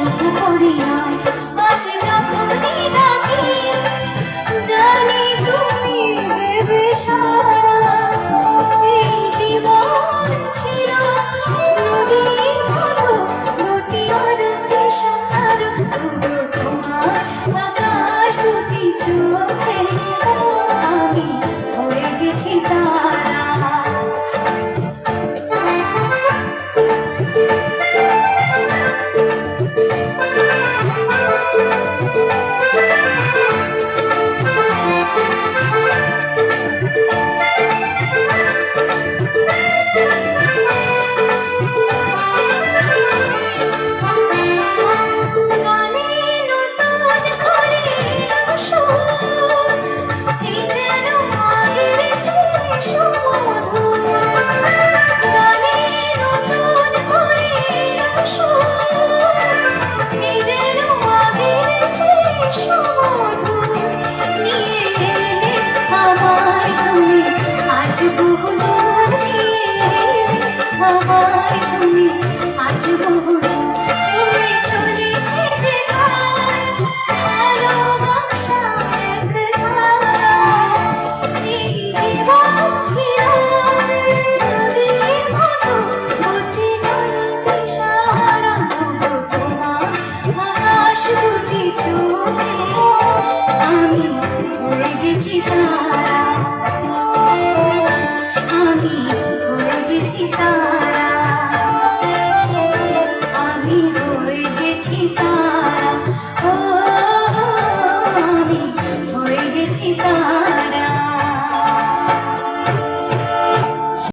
শুধু পরিণয় বাঁচে আজ বহুলা